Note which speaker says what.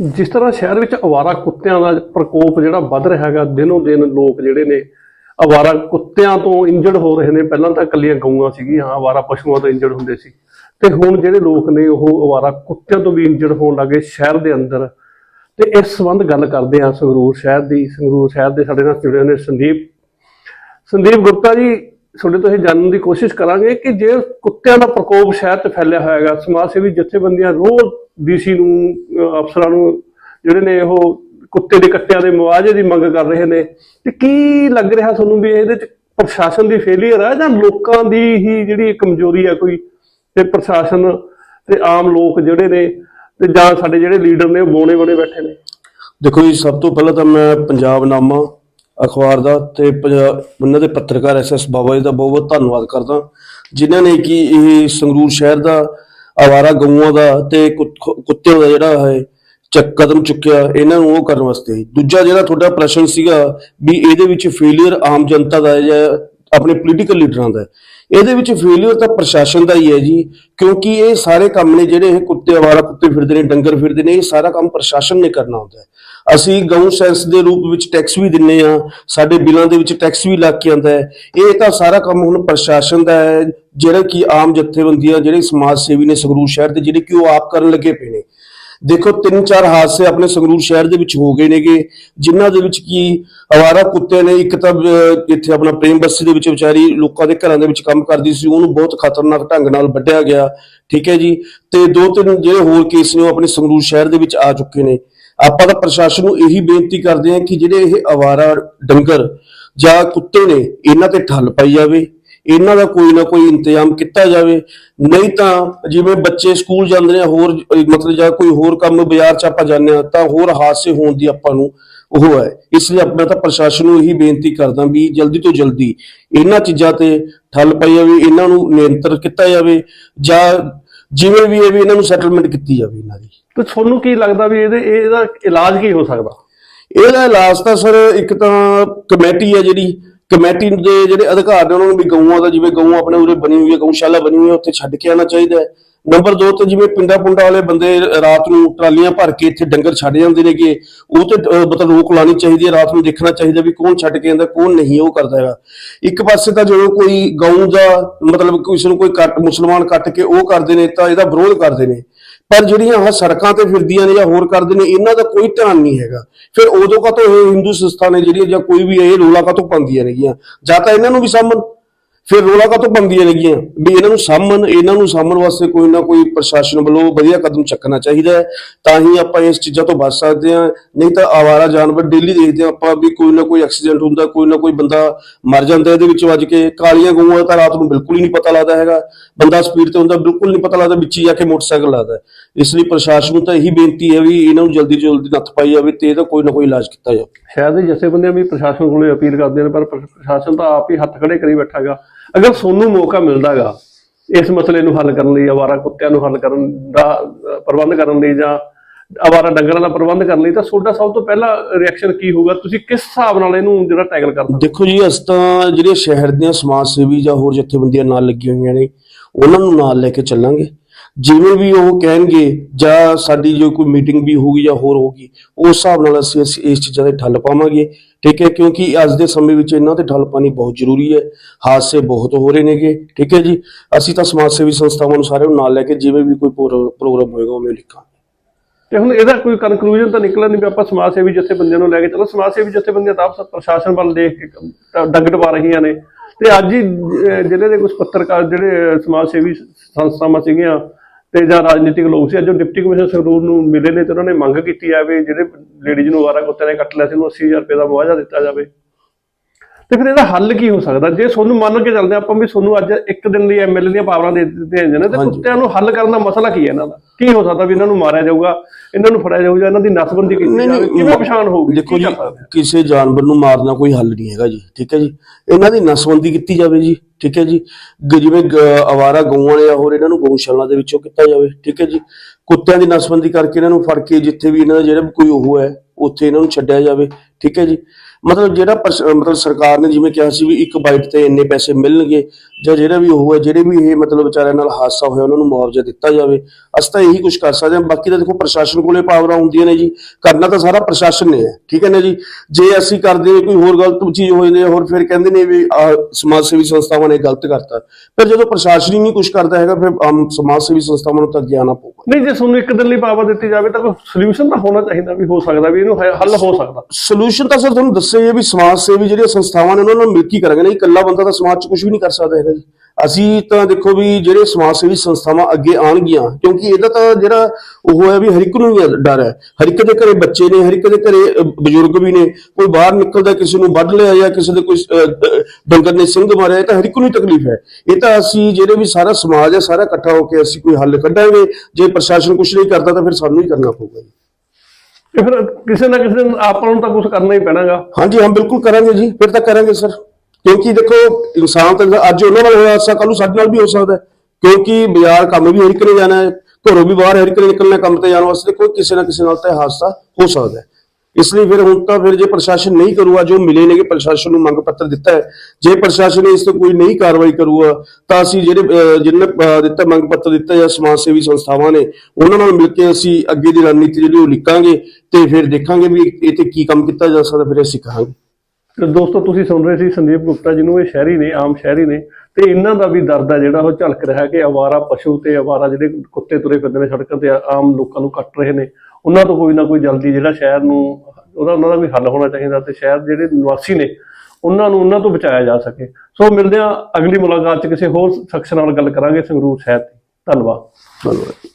Speaker 1: ਜਿਸ ਤਰ੍ਹਾਂ ਸ਼ਹਿਰ ਵਿੱਚ ਅਵਾਰਾ ਕੁੱਤਿਆਂ ਦਾ ਪ੍ਰਕੋਪ ਜਿਹੜਾ ਵੱਧ ਰਿਹਾ ਹੈਗਾ, ਦਿਨੋਂ ਦਿਨ ਲੋਕ ਜਿਹੜੇ ਨੇ ਅਵਾਰਾ ਕੁੱਤਿਆਂ ਤੋਂ ਇੰਜਰਡ ਹੋ ਰਹੇ ਨੇ। ਪਹਿਲਾਂ ਤਾਂ ਇਕੱਲੀਆਂ ਗਊਆਂ ਸੀਗੀਆਂ ਅਵਾਰਾ ਪਸ਼ੂਆਂ ਤੋਂ ਇੰਜਰਡ ਹੁੰਦੇ ਸੀ। ਤੇ ਹੁਣ ਜਿਹੜੇ ਲੋਕ ਨੇ, ਉਹ ਅਵਾਰਾ ਕੁੱਤਿਆਂ ਤੋਂ ਵੀ ਇੰਜਰਡ ਹੋਣ ਲੱਗੇ ਸ਼ਹਿਰ ਦੇ ਅੰਦਰ। ਤੇ ਇਸ ਸੰਬੰਧ ਗੱਲ ਕਰਦੇ ਹਾਂ ਸੰਗਰੂਰ ਸ਼ਹਿਰ ਦੀ। ਸੰਗਰੂਰ ਸ਼ਹਿਰ ਦੇ ਸਾਡੇ ਨਾਲ ਜੁੜੇ ਹੋਏ ਨੇ ਸੰਦੀਪ। ਸੰਦੀਪ ਗੁਪਤਾ ਜੀ ਤੁਹਾਡੇ ਤੋਂ ਇਹ ਜਾਣਨ ਦੀ ਕੋਸ਼ਿਸ਼ ਕਰਾਂਗੇ ਕਿ ਜੇ ਕੁੱਤਿਆਂ ਦਾ ਪ੍ਰਕੋਪ ਸ਼ਹਿਰ 'ਚ ਫੈਲਿਆ ਹੋਇਆ ਹੈਗਾ, ਸਮਾਜ ਸੇਵੀ ਜਥੇਬੰਦੀਆਂ ਰੋਜ਼ ਡੀਸੀ ਨੂੰ ਅਫਸਰਾਂ ਨੂੰ ਜਿਹੜੇ ਨੇ ਉਹ ਕੁੱਤੇ ਦੇ ਕੱਟਿਆਂ ਦੇ ਮੁਆਵਜ਼ੇ ਦੀ ਮੰਗ ਕਰ ਰਹੇ ਨੇ। ਤੇ ਕੀ ਲੱਗ ਰਿਹਾ ਤੁਹਾਨੂੰ ਵੀ ਇਹਦੇ 'ਚ ਪ੍ਰਸ਼ਾਸਨ ਦੀ ਫੇਲਿਅਰ ਹੈ ਜਾਂ ਲੋਕਾਂ ਦੀ ਹੀ ਜਿਹੜੀ ਕਮਜ਼ੋਰੀ ਹੈ ਕੋਈ ਤੇ ਪ੍ਰਸ਼ਾਸਨ ਤੇ ਆਮ ਲੋਕ ਜਿਹੜੇ ਨੇ ਤੇ ਜਾਂ ਸਾਡੇ ਜਿਹੜੇ ਲੀਡਰ ਨੇ ਉਹ ਬੋਨੇ ਬਣੇ ਬੈਠੇ ਨੇ?
Speaker 2: ਦੇਖੋ ਜੀ, ਸਭ ਤੋਂ ਪਹਿਲਾਂ ਤਾਂ ਮੈਂ ਪੰਜਾਬ ਨਾਮਾ ਅਖਬਾਰ ਦਾ ਤੇ ਪੰਜਾ- ਉਹਨਾਂ ਦੇ ਪੱਤਰਕਾਰ ਐਸਐਸ ਬਾਬਾ ਜੀ ਦਾ ਬਹੁਤ ਬਹੁਤ ਧੰਨਵਾਦ ਕਰਦਾ। ਜਿਨ੍ਹਾਂ ਨੇ ਕਿ ਇਹ ਸੰਗਰੂਰ ਸ਼ਹਿਰ ਦਾ ਆਵਾਰਾ ਗਊਆਂ ਦਾ ਤੇ ਕੁੱਤਿਆਂ ਦਾ ਜਿਹੜਾ ਹੈ ਚੱਕ ਕਦਮ ਚੁੱਕਿਆ, ਇਹਨਾਂ ਨੂੰ ਉਹ ਕਰਨ ਵਾਸਤੇ। ਦੂਜਾ ਜਿਹੜਾ ਤੁਹਾਡਾ ਪ੍ਰਸ਼ਨ ਸੀਗਾ ਵੀ ਇਹਦੇ ਵਿੱਚ ਫੇਲਿਅਰ ਆਮ ਜਨਤਾ ਦਾ ਹੈ ਜਾਂ ਆਪਣੇ ਪੋਲੀਟੀਕਲ ਲੀਡਰਾਂ ਦਾ ਇਹਦੇ ਵਿੱਚ ਫੇਲਿਅਰ ਤਾਂ ਪ੍ਰਸ਼ਾਸਨ ਦਾ ਹੀ ਹੈ ਜੀ, ਕਿਉਂਕਿ ਇਹ ਸਾਰੇ ਕੰਮ ਨੇ ਜਿਹੜੇ ਇਹ ਕੁੱਤੇ ਆਵਾਰਾ ਕੁੱਤੇ ਫਿਰਦੇ ਨੇ, ਡੰਗਰ ਫਿਰਦੇ ਨੇ, ਇਹ ਸਾਰਾ ਕੰਮ ਪ੍ਰਸ਼ਾਸਨ ਨੇ ਕਰਨਾ ਹੁੰਦਾ ਹੈ। ਅਸੀਂ ਗਊ ਸੈਂਸ ਦੇ ਰੂਪ ਵਿੱਚ ਟੈਕਸ ਵੀ ਦਿੰਨੇ ਆ, ਸਾਡੇ ਬਿੱਲਾਂ ਦੇ ਵਿੱਚ ਟੈਕਸ ਵੀ ਲੱਗ ਕੇ ਆਉਂਦਾ ਹੈ। ਇਹ ਤਾਂ ਸਾਰਾ ਕੰਮ ਹੁਣ ਪ੍ਰਸ਼ਾਸਨ ਦਾ ਹੈ, ਜਿਹੜਾ ਕਿ ਆਮ ਜਥੇਬੰਦੀਆਂ, ਜਿਹੜੇ ਸਮਾਜ ਸੇਵੀ ਨੇ ਸੰਗਰੂਰ ਸ਼ਹਿਰ ਦੇ, ਜਿਹੜੇ ਕਿ ਉਹ ਆਪ ਕਰਨ ਲੱਗੇ ਪਏ ਨੇ। ਦੇਖੋ ਤਿੰਨ ਚਾਰ ਹਾਦਸੇ ਆਪਣੇ ਸੰਗਰੂਰ ਸ਼ਹਿਰ ਦੇ ਵਿੱਚ ਹੋ ਗਏ ਨੇਗੇ, ਜਿਨ੍ਹਾਂ ਦੇ ਵਿੱਚ ਕੀ ਆਵਾਰਾ ਕੁੱਤੇ ਨੇ ਇੱਕ ਤਾਂ ਇੱਥੇ ਆਪਣਾ ਪ੍ਰੇਮ ਬਸਤੀ ਦੇ ਵਿੱਚ ਵਿਚਾਰੀ ਲੋਕਾਂ ਦੇ ਘਰਾਂ ਦੇ ਵਿੱਚ ਕੰਮ ਕਰਦੀ ਸੀ, ਉਹਨੂੰ ਬਹੁਤ ਖਤਰਨਾਕ ਢੰਗ ਨਾਲ ਵੱਢਿਆ ਗਿਆ। ਠੀਕ ਹੈ ਜੀ? ਤੇ ਦੋ ਤਿੰਨ ਜਿਹੜੇ ਹੋਰ ਕੇਸ ਨੇ, ਉਹ ਆਪਣੇ ਸੰਗਰੂਰ ਸ਼ਹਿਰ ਦੇ ਵਿੱਚ ਆ ਚੁੱਕੇ ਨੇ। ਆਪਾਂ ਤਾਂ ਪ੍ਰਸ਼ਾਸਨ ਨੂੰ ਇਹੀ ਬੇਨਤੀ ਕਰਦੇ ਹਾਂ ਕਿ ਜਿਹੜੇ ਇਹ ਆਵਾਰਾ ਡੰਗਰ ਜਾਂ ਕੁੱਤੇ ਨੇ, ਇਹਨਾਂ ਤੇ ਠੱਲ ਪਾਈ ਜਾਵੇ, ਇਹਨਾਂ ਦਾ ਕੋਈ ਨਾ ਕੋਈ ਇੰਤਜ਼ਾਮ ਕੀਤਾ ਜਾਵੇ। ਨਹੀਂ ਤਾਂ ਜਿਵੇਂ ਬੱਚੇ ਸਕੂਲ ਜਾਂਦੇ ਨੇ, ਹੋਰ ਮਤਲਬ ਜਾਂ ਕੋਈ ਹੋਰ ਕੰਮ ਬਾਜ਼ਾਰ ਚ ਆਪਾਂ ਜਾਂਦੇ ਹਾਂ, ਤਾਂ ਹੋਰ ਹਾਦਸੇ ਹੋਣ ਦੀ ਆਪਾਂ ਨੂੰ ਉਹ ਹੈ। ਇਸ ਲਈ ਆਪਾਂ ਤਾਂ ਪ੍ਰਸ਼ਾਸਨ ਨੂੰ ਇਹੀ ਬੇਨਤੀ ਕਰਦਾ ਵੀ ਜਲਦੀ ਤੋਂ ਜਲਦੀ ਇਹਨਾਂ ਚੀਜ਼ਾਂ ਤੇ ਠੱਲ ਪਾਈ ਜਾਵੇ, ਇਹਨਾਂ ਨੂੰ ਨਿਯੰਤਰਣ ਕੀਤਾ ਜਾਵੇ ਜਾਂ ਜਿਵੇਂ ਵੀ ਇਹ ਵੀ ਇਹਨਾਂ ਨੂੰ ਸੈਟਲਮੈਂਟ ਕੀਤੀ ਜਾਵੇ ਇਹਨਾਂ ਦੀ।
Speaker 1: ਤੇ ਤੁਹਾਨੂੰ ਕੀ ਲੱਗਦਾ ਵੀ ਇਹਦੇ ਇਹਦਾ ਇਲਾਜ ਕੀ ਹੋ ਸਕਦਾ?
Speaker 2: ਇਹਦਾ ਇਲਾਜ ਤਾਂ ਸਰ ਇੱਕ ਤਾਂ ਕਮੇਟੀ ਹੈ ਜਿਹੜੀ। ਕਮੇਟੀ ਦੇ ਜਿਹੜੇ ਅਧਿਕਾਰ ਨੇ ਉਹਨਾਂ ਨੂੰ ਵੀ ਗਊਆਂ ਦਾ ਜਿਵੇਂ ਗਊ ਆਪਣੇ ਉਰੇ ਬਣੀ ਹੋਈ ਹੈ ਗਊਸ਼ਾਲਾ ਬਣੀ ਹੋਈ ਹੈ ਉੱਥੇ ਛੱਡ ਕੇ ਆਉਣਾ ਚਾਹੀਦਾ ਹੈ। ਨੰਬਰ 2 ਤੇ ਜਿਵੇਂ ਪਿੰਡਾਂ ਪੁੰਡਾਂ ਵਾਲੇ ਬੰਦੇ ਰਾਤ ਨੂੰ ਟਰਾਲੀਆਂ ਭਰ ਕੇ ਇੱਥੇ ਡੰਗਰ ਛੱਡ ਜਾਂਦੇ ਨੇਗੇ, ਉਹ ਤੇ ਮਤਲਬ ਰੋਕ ਲਾਣੀ ਚਾਹੀਦੀ ਹੈ, ਰਾਤ ਨੂੰ ਦੇਖਣਾ ਚਾਹੀਦਾ ਵੀ ਕੌਣ ਛੱਡ ਕੇ ਆਂਦਾ ਕੌਣ ਨਹੀਂ, ਉਹ ਕਰਦਾ ਹੈਗਾ। ਇੱਕ ਪਾਸੇ ਤਾਂ ਜਦੋਂ ਕੋਈ ਗਊ ਦਾ, ਮਤਲਬ ਕਿਸੇ ਨੂੰ ਕੋਈ ਕੱਟ, ਮੁਸਲਮਾਨ ਕੱਟ ਕੇ ਉਹ ਕਰਦੇ ਨੇ, ਤਾਂ ਇਹਦਾ ਵਿਰੋਧ ਕਰਦੇ ਨੇ। ਪਰ ਜਿਹੜੀਆਂ ਆਹ ਸੜਕਾਂ ਤੇ ਫਿਰਦੀਆਂ ਨੇ ਜਾਂ ਹੋਰ ਕਰਦੇ ਨੇ, ਇਹਨਾਂ ਦਾ ਕੋਈ ਧਿਆਨ ਨਹੀਂ ਹੈਗਾ। ਫਿਰ ਉਦੋਂ ਕਾ ਇਹ ਹਿੰਦੂ ਸੰਸਥਾ ਨੇ ਜਿਹੜੀਆਂ ਜਾਂ ਕੋਈ ਵੀ ਇਹ ਰੋਲਾ ਕਾ ਪਾਉਂਦੀਆਂ ਨੇਗੀਆਂ? ਜਾਂ ਤਾਂ ਇਹਨਾਂ ਨੂੰ ਵੀ ਸਾਹਮਣ ਫਿਰ ਰੋਲਾ ਕਾ ਪਾਉਂਦੀਆਂ ਨੇਗੀਆਂ? ਵੀ ਇਹਨਾਂ ਨੂੰ ਸਾਹਮਣ ਇਹਨਾਂ ਨੂੰ ਸਾਹਮਣ ਵਾਸਤੇ ਕੋਈ ਨਾ ਕੋਈ ਪ੍ਰਸ਼ਾਸਨ ਵੱਲੋਂ ਵਧੀਆ ਕਦਮ ਚੱਕਣਾ ਚਾਹੀਦਾ ਹੈ। ਤਾਂ ਹੀ ਆਪਾਂ ਇਸ ਚੀਜ਼ਾਂ ਤੋਂ ਬਚ ਸਕਦੇ ਹਾਂ। ਨਹੀਂ ਤਾਂ ਆਵਾਰਾ ਜਾਨਵਰ ਡੇਲੀ ਦੇਖਦੇ ਆਪਾਂ ਵੀ ਕੋਈ ਨਾ ਕੋਈ ਐਕਸੀਡੈਂਟ ਹੁੰਦਾ, ਕੋਈ ਨਾ ਕੋਈ ਬੰਦਾ ਮਰ ਜਾਂਦਾ ਇਹਦੇ ਵਿੱਚ ਵੱਜ ਕੇ। ਕਾਲੀਆਂ ਗਊਆਂ ਤਾਂ ਰਾਤ ਨੂੰ ਬਿਲਕੁਲ ਹੀ ਨਹੀਂ ਪਤਾ ਲੱਗਦਾ ਹੈਗਾ। ਬੰਦਾ ਸਪੀਡ ਤੇ ਹੁੰਦਾ, ਬਿਲਕੁਲ ਨਹੀਂ ਪਤਾ ਲੱਗਦਾ ਵਿੱਚ ਹੀ ਜਾ ਕੇ ਮੋਟਰਸਾਈਕਲ ਲੱਗਦਾ ਇਸ ਲਈ ਪ੍ਰਸ਼ਾਸਨ ਨੂੰ ਤਾਂ ਇਹੀ ਬੇਨਤੀ ਹੈ ਵੀ ਇਹਨਾਂ ਨੂੰ ਜਲਦੀ ਤੋਂ ਜਲਦੀ ਨੱਥ ਪਾਈ ਜਾਵੇ ਤੇ ਇਹਦਾ ਕੋਈ ਨਾ ਕੋਈ ਇਲਾਜ ਕੀਤਾ ਜਾਵੇ।
Speaker 1: ਸ਼ਾਇਦ ਜਥੇਬੰਦੀਆਂ ਵੀ ਪ੍ਰਸ਼ਾਸਨ ਕੋਲੇ ਅਪੀਲ ਕਰਦੇ ਨੇ, ਪਰ ਪ੍ਰਸ਼ਾਸਨ ਤਾਂ ਆਪ ਹੀ ਹੱਥ ਖੜੇ ਕਰੀ ਬੈਠਾਗਾ ਅਗਰ ਸੋਨੂੰ ਮੌਕਾ ਮਿਲਦਾਗਾ, ਇਸ ਮਸਲੇ ਨੂੰ ਹੱਲ ਕਰਨ ਲਈ, ਆਵਾਰਾ ਕੁੱਤਿਆਂ ਨੂੰ ਹੱਲ ਕਰਨ ਦਾ ਪ੍ਰਬੰਧ ਕਰਨ ਲਈ ਜਾਂ ਆਵਾਰਾ ਡੰਗਰਾਂ ਦਾ ਪ੍ਰਬੰਧ ਕਰਨ ਲਈ, ਤਾਂ ਤੁਹਾਡਾ ਸਭ ਤੋਂ ਪਹਿਲਾ ਰਿਐਕਸ਼ਨ ਕੀ ਹੋਊਗਾ? ਤੁਸੀਂ ਕਿਸ ਹਿਸਾਬ ਨਾਲ ਇਹਨੂੰ ਜਿਹੜਾ ਟੈਕਲ ਕਰਨਾ
Speaker 2: ਦੇਖੋ ਜੀ, ਅਸੀਂ ਤਾਂ ਜਿਹੜੇ ਸ਼ਹਿਰ ਦੀਆਂ ਸਮਾਜ ਸੇਵੀ ਜਾਂ ਹੋਰ ਜਥੇਬੰਦੀਆਂ ਨਾਲ ਲੱਗੀਆਂ ਹੋਈਆਂ ਨੇ, ਉਹਨਾਂ ਨੂੰ ਨਾਲ ਲੈ ਕੇ ਚੱਲਾਂਗੇ। ਜਿਵੇਂ ਵੀ ਉਹ ਕਹਿਣਗੇ ਜਾਂ ਸਾਡੀ ਜੋ ਕੋਈ ਮੀਟਿੰਗ ਵੀ ਹੋਊਗੀ ਜਾਂ ਹੋਰ ਹੋਊਗੀ, ਉਸ ਹਿਸਾਬ ਨਾਲ ਅਸੀਂ ਇਸ- ਇਸ ਚੀਜ਼ਾਂ ਦੇ ਠੱਲ ਪਾਵਾਂਗੇ। ਠੀਕ ਹੈ, ਕਿਉਂਕਿ ਅੱਜ ਦੇ ਸਮੇਂ ਵਿੱਚ ਇਹਨਾਂ ਤੇ ਠੱਲ ਪਾਣੀ ਬਹੁਤ ਜ਼ਰੂਰੀ ਹੈ। ਹਾਦਸੇ ਬਹੁਤ ਹੋ ਰਹੇ ਨੇਗੇ। ਠੀਕ ਹੈ ਜੀ? ਅਸੀਂ ਤਾਂ ਸਮਾਜ ਸੇਵੀ ਸੰਸਥਾਵਾਂ ਨੂੰ ਸਾਰਿਆਂ ਨੂੰ ਨਾਲ ਲੈ ਕੇ ਜਿਵੇਂ ਵੀ ਕੋਈ ਪ੍ਰੋ- ਪ੍ਰੋਗਰਾਮ ਹੋਏਗਾ, ਉਵੇਂ ਲਿਖਾਂਗੇ।
Speaker 1: ਤੇ ਹੁਣ ਇਹਦਾ ਕੋਈ ਕਨਕਲੂਜਨ ਤਾਂ ਨਿਕਲਣ ਨਹੀਂ ਵੀ ਆਪਾਂ ਸਮਾਜ ਸੇਵੀ ਜਥੇਬੰਦੀਆਂ ਨੂੰ ਲੈ ਕੇ ਚਲੋ। ਸਮਾਜ ਸੇਵੀ ਜਥੇਬੰਦੀਆਂ ਤਾਂ ਆਪ ਪ੍ਰਸ਼ਾਸਨ ਵੱਲ ਦੇਖ ਕੇ ਕ- ਡੰਗ ਟਪਾ ਰਹੀਆਂ ਨੇ। ਤੇ ਅੱਜ ਹੀ ਜ਼ਿਲ੍ਹੇ ਦੇ ਕੁਝ ਪੱਤਰਕਾਰ ਜਿਹੜੇ ਸਮਾਜ ਸੇਵੀ ਸੰਸਥਾਵਾਂ ਸੀਗੀਆਂ ਤੇ ਜਾਂ ਰਾਜਨੀਤਿਕ ਲੋਕ ਸੀ, ਅੱਜ ਉਹ ਡਿਪਟੀ ਕਮਿਸ਼ਨਰ ਸੰਗਰੂਰ ਨੂੰ ਮਿਲੇ ਨੇ ਤੇ ਉਹਨਾਂ ਨੇ ਮੰਗ ਕੀਤੀ ਹੈ ਵੀ ਜਿਹੜੇ ਲੇਡੀਜ਼ ਨੂੰ ਅਵਾਰਾ ਕੁੱਤੇ ਨੇ ਕੱਟ ਲਿਆ ਸੀ, ਉਹਨੂੰ 80000 ਰੁਪਏ ਦਾ ਮੁਆਵਜ਼ਾ ਦਿੱਤਾ ਜਾਵੇ। ਤੇ ਫਿਰ ਇਹਦਾ ਹੱਲ ਕੀ ਹੋ ਸਕਦਾ? ਜੇ ਤੁਹਾਨੂੰ ਮੰਨ ਕੇ ਚੱਲਦੇ ਆਪਾਂ ਵੀ ਤੁਹਾਨੂੰ ਅੱਜ ਇੱਕ ਦਿਨ ਲਈ ਐਮਐਲਏ ਦੀਆਂ ਪਾਵਰਾਂ ਦੇ ਦਿੱਤੀਆਂ ਜਾਂਦੀਆਂ ਨੇ ਤੇ। ਕੁੱਤਿਆਂ ਨੂੰ ਹੱਲ ਕਰਨ ਦਾ ਮਸਲਾ ਕੀ ਹੈ ਇਹਨਾਂ ਦਾ? ਕੀ ਹੋ ਸਕਦਾ ਵੀ ਇਹਨਾਂ ਨੂੰ ਮਾਰਿਆ ਜਾਊਗਾ ਇਹਨਾਂ ਨੂੰ ਫੜਿਆ ਜਾਊਗਾ ਇਹਨਾਂ ਦੀ ਨਸਬੰਦੀ ਕੀਤੀ ਜਾਵੇ? ਕਿਵੇਂ ਪਛਾਣ ਹੋਊਗੀ?
Speaker 2: ਦੇਖੋ ਜੀ? ਕਿਸੇ ਜਾਨਵਰ ਨੂੰ ਮਾਰਨਾ ਕੋਈ ਹੱਲ ਨਹੀਂ ਹੈਗਾ ਜੀ ਠੀਕ ਹੈ ਜੀ? ਇਹਨਾਂ ਦੀ ਨਸਬੰਦੀ ਕੀਤੀ ਜਾਵੇ ਜੀ ਠੀਕ ਹੈ ਜੀ? ਜਿਵੇਂ ਅਵਾਰਾ ਗਊਆਂ ਨੇ ਹੋਰ ਇਹਨਾਂ ਨੂੰ ਗਊਸ਼ਾਲਾ ਦੇ ਵਿੱਚੋਂ ਕੀਤਾ ਜਾਵੇ ਠੀਕ ਹੈ ਜੀ? ਕੁੱਤਿਆਂ ਦੀ ਨਸਬੰਦੀ ਕਰਕੇ ਇਹਨਾਂ ਨੂੰ ਫੜ ਕੇ ਜਿੱਥੇ ਵੀ ਇਹਨਾਂ ਦਾ ਜਿਹੜਾ ਕੋਈ ਉਹ ਹੈ ਉੱਥੇ ਇਹਨਾਂ ਨੂੰ ਛੱਡਿਆ ਜਾਵੇ ਠੀਕ ਹੈ ਜੀ? ਮਤਲਬ ਜਿਹੜਾ ਮਤਲਬ ਸਰਕਾਰ ਨੇ ਜਿਵੇਂ ਕਿਹਾ ਸੀ ਵੀ ਇੱਕ ਬਾਈਟ ਤੇ ਇੰਨੇ ਪੈਸੇ ਮਿਲਣਗੇ ਜਾਂ ਜਿਹੜਾ ਵੀ ਉਹ ਹੈ ਜਿਹੜੇ ਵੀ ਇਹ ਮਤਲਬ ਵਿਚਾਰਿਆਂ ਨਾਲ ਹਾਦਸਾ ਹੋਇਆ ਉਹਨਾਂ ਨੂੰ ਮੁਆਵਜ਼ਾ ਦਿੱਤਾ ਜਾਵੇ ਅਸੀਂ ਤਾਂ ਇਹੀ ਕੁਝ ਕਰ ਸਕਦੇ ਹਾਂ। ਬਾਕੀ ਤਾਂ ਦੇਖੋ ਪ੍ਰਸ਼ਾਸਨ ਕੋਲੇ ਪਾਵਰਾਂ ਹੁੰਦੀਆਂ ਨੇ ਜੀ। ਕਰਨਾ ਤਾਂ ਸਾਰਾ ਪ੍ਰਸ਼ਾਸਨ ਨੇ ਹੈ ਠੀਕ ਹੈ ਨਾ ਜੀ? ਜੇ ਅਸੀਂ ਕਰਦੇ ਕੋਈ ਹੋਰ ਗਲਤ ਚੀਜ਼ ਹੋ ਜਾਂਦੀ ਹੈ ਹੋਰ ਫਿਰ ਕਹਿੰਦੇ ਨੇ ਵੀ ਸਮਾਜ ਸੇਵੀ ਸੰਸਥਾਵਾਂ ਨੇ ਗਲਤ ਕਰਤਾ। ਫਿਰ ਜਦੋਂ ਪ੍ਰਸ਼ਾਸਨ ਹੀ ਨਹੀਂ ਕੁਝ ਕਰਦਾ ਹੈਗਾ ਫਿਰ ਆਮ ਸਮਾਜ ਸੇਵੀ ਸੰਸਥਾਵਾਂ ਨੂੰ ਤਾਂ ਆਉਣਾ ਪਊਗਾ।
Speaker 1: ਨਹੀਂ ਜੇ ਤੁਹਾਨੂੰ ਇੱਕ ਦਿਨ ਲਈ ਪਾਵਰ ਦਿੱਤੀ ਜਾਵੇ ਤਾਂ ਕੋਈ ਸੋਲੂਸ਼ਨ ਤਾਂ ਹੋਣਾ ਚਾਹੀਦਾ ਵੀ ਹੋ ਸਕਦਾ ਵੀ ਇਹਨੂੰ ਹੱਲ ਹੋ ਸਕਦਾ।
Speaker 2: ਸੋਲੂਸ਼ਨ ਤਾਂ ਸਰ ਤੁਹਾਨੂੰ ਦੱਸਿਆ ਹੀ ਵੀ ਸਮਾਜ ਸੇਵੀ ਜਿਹੜੀਆਂ ਸੰਸਥਾਵਾਂ ਨੇ ਉਹਨਾਂ ਨਾਲ ਮਿਲ ਕੇ ਕਰਾਂਗੇ ਨਹੀਂ, ਇਕੱਲਾ ਬੰਦਾ ਤਾਂ ਸਮਾਜ 'ਚ ਕੁਝ ਵੀ ਨਹੀਂ ਕਰ ਸਕਦਾ ਹੈਗਾ ਜੀ। ਅਸੀਂ ਤਾਂ ਦੇਖੋ ਵੀ ਜਿਹੜੇ ਸਮਾਜ ਸੇਵੀ ਸੰਸਥਾਵਾਂ ਅੱਗੇ ਆਉਣਗੀਆਂ, ਕਿਉਂਕਿ ਇਹਦਾ ਤਾਂ ਜਿਹੜਾ ਉਹ ਹੈ ਵੀ ਹਰ ਇੱਕ ਨੂੰ ਡਰ ਹੈ। ਹਰ ਇੱਕ ਦੇ ਘਰੇ ਬੱਚੇ ਨੇ, ਹਰ ਇੱਕ ਦੇ ਘਰੇ ਬਜ਼ੁਰਗ ਵੀ ਨੇ। ਕੋਈ ਬਾਹਰ ਨਿਕਲਦਾ, ਕਿਸੇ ਨੂੰ ਵੱਢ ਲਿਆ ਜਾਂ ਕਿਸੇ ਦੇ ਕੋਈ ਡੰਗਰ ਨੇ ਸਿੰਘ ਮਾਰਿਆ, ਇਹ ਤਾਂ ਹਰ ਇੱਕ ਨੂੰ ਤਕਲੀਫ ਹੈ। ਇਹ ਤਾਂ ਅਸੀਂ ਜਿਹੜੇ ਵੀ ਸਾਰਾ ਸਮਾਜ ਹੈ, ਸਾਰਾ ਇਕੱਠਾ ਹੋ ਕੇ ਅਸੀਂ ਕੋਈ ਹੱਲ ਕੱਢਾਂਗੇ। ਜੇ ਪ੍ਰਸ਼ਾਸਨ ਕੁਝ ਨਹੀਂ ਕਰਦਾ, ਤਾਂ ਫਿਰ ਸਾਨੂੰ ਹੀ ਕਰਨਾ ਪਊਗਾ ਜੀ।
Speaker 1: ਤੇ ਫਿਰ ਕਿਸੇ ਨਾ ਕਿਸੇ ਦਿਨ ਆਪਾਂ ਨੂੰ ਤਾਂ ਕੁਝ ਕਰਨਾ ਹੀ ਪੈਣਾਗਾ।
Speaker 2: ਹਾਂਜੀ, ਹਾਂ, ਬਿਲਕੁਲ ਕਰਾਂਗੇ ਜੀ, ਫਿਰ ਤਾਂ ਕਰਾਂਗੇ ਸਰ। ਕਿਉਂਕਿ ਦੇਖੋ, ਇਨਸਾਨ ਤਾਂ ਅੱਜ ਉਹਨਾਂ ਨਾਲ ਹੋਇਆ ਹਾਦਸਾ ਕੱਲ ਨੂੰ ਸਾਡੇ ਨਾਲ ਵੀ ਹੋ ਸਕਦਾ ਕਿਉਂਕਿ ਬਾਜ਼ਾਰ ਕੰਮ ਵੀ ਹਰ ਇੱਕ ਨੇ ਜਾਣਾ ਹੈ, ਘਰੋਂ ਵੀ ਬਾਹਰ ਹਰ ਇੱਕ ਨੇ ਨਿਕਲਣਾ, ਕੰਮ ਤੇ ਜਾਣ ਵਾਸਤੇ ਕੋਈ ਕਿਸੇ ਨਾ ਕਿਸੇ ਨਾਲ ਤਾਂ ਹਾਦਸਾ ਹੋ ਸਕਦਾ ਹੈ। ਇਸ ਲਈ ਫਿਰ ਹੁਣ ਤਾਂ ਫਿਰ ਜੇ ਪ੍ਰਸ਼ਾਸਨ ਨਹੀਂ ਕਰੂਗਾ ਜੋ ਮਿਲੇ ਨੇਗੇ ਪ੍ਰਸ਼ਾਸਨ ਨੂੰ ਮੰਗ ਪੱਤਰ ਦਿੱਤਾ ਹੈ। ਜੇ ਪ੍ਰਸ਼ਾਸਨ ਇਸ ਤੇ ਕੋਈ ਨਹੀਂ ਕਾਰਵਾਈ ਕਰੂਗਾ ਤਾਂ ਅਸੀਂ ਜਿਹੜੇ ਅਹ, ਦਿੱਤਾ ਮੰਗ ਪੱਤਰ ਦਿੱਤਾ ਜਾਂ ਸਮਾਜ ਸੇਵੀ ਸੰਸਥਾਵਾਂ ਨੇ ਉਹਨਾਂ ਨਾਲ ਮਿਲ ਕੇ ਅਸੀਂ ਅੱਗੇ ਦੀ ਰਣਨੀਤੀ ਜਿਹੜੀ ਉਹ ਲਿਖਾਂਗੇ ਤੇ ਫਿਰ ਦੇਖਾਂਗੇ ਵੀ ਇਹ ਤੇ ਕੀ ਕੰਮ ਕੀਤਾ ਜਾ ਸਕਦਾ ਫਿਰ ਅਸੀਂ
Speaker 1: ਕਹਾਂਗੇ। ਦੋਸਤੋ ਤੁਸੀਂ ਸੁਣ ਰਹੇ ਸੀ ਸੰਦੀਪ ਗੁਪਤਾ ਜਿਹਨੂੰ ਇਹ ਸ਼ਹਿਰੀ ਨੇ ਆਮ ਸ਼ਹਿਰੀ ਨੇ ਤੇ ਇਹਨਾਂ ਦਾ ਵੀ ਦਰਦ ਹੈ ਜਿਹੜਾ ਉਹ ਝਲਕ ਰਿਹਾ ਕਿ ਅਵਾਰਾ ਪਸ਼ੂ ਤੇ ਅਵਾਰਾ ਜਿਹੜੇ ਕੁੱਤੇ ਤੁਰੇ ਫਿਰਦੇ ਨੇ ਸੜਕਾਂ ਤੇ ਆਮ ਲੋਕਾਂ ਨੂੰ ਕੱਟ ਰਹੇ ਨੇ। ਉਹਨਾਂ ਤੋਂ ਕੋਈ ਨਾ ਕੋਈ ਜਲਦੀ ਜਿਹੜਾ ਸ਼ਹਿਰ ਨੂੰ, ਉਹਦਾ ਉਹਨਾਂ ਦਾ ਵੀ ਹੱਲ ਹੋਣਾ ਚਾਹੀਦਾ ਤੇ ਸ਼ਹਿਰ ਜਿਹੜੇ ਨਿਵਾਸੀ ਨੇ, ਉਹਨਾਂ ਨੂੰ ਉਹਨਾਂ ਤੋਂ ਬਚਾਇਆ ਜਾ ਸਕੇ। ਸੋ ਮਿਲਦੇ ਹਾਂ ਅਗਲੀ ਮੁਲਾਕਾਤ 'ਚ ਕਿਸੇ ਹੋਰ ਸ਼ਖਸ ਨਾਲ ਗੱਲ ਕਰਾਂਗੇ ਸੰਗਰੂਰ ਸ਼ਹਿਰ ਦੀ। ਧੰਨਵਾਦ।
Speaker 2: ਧੰਨਵਾਦ।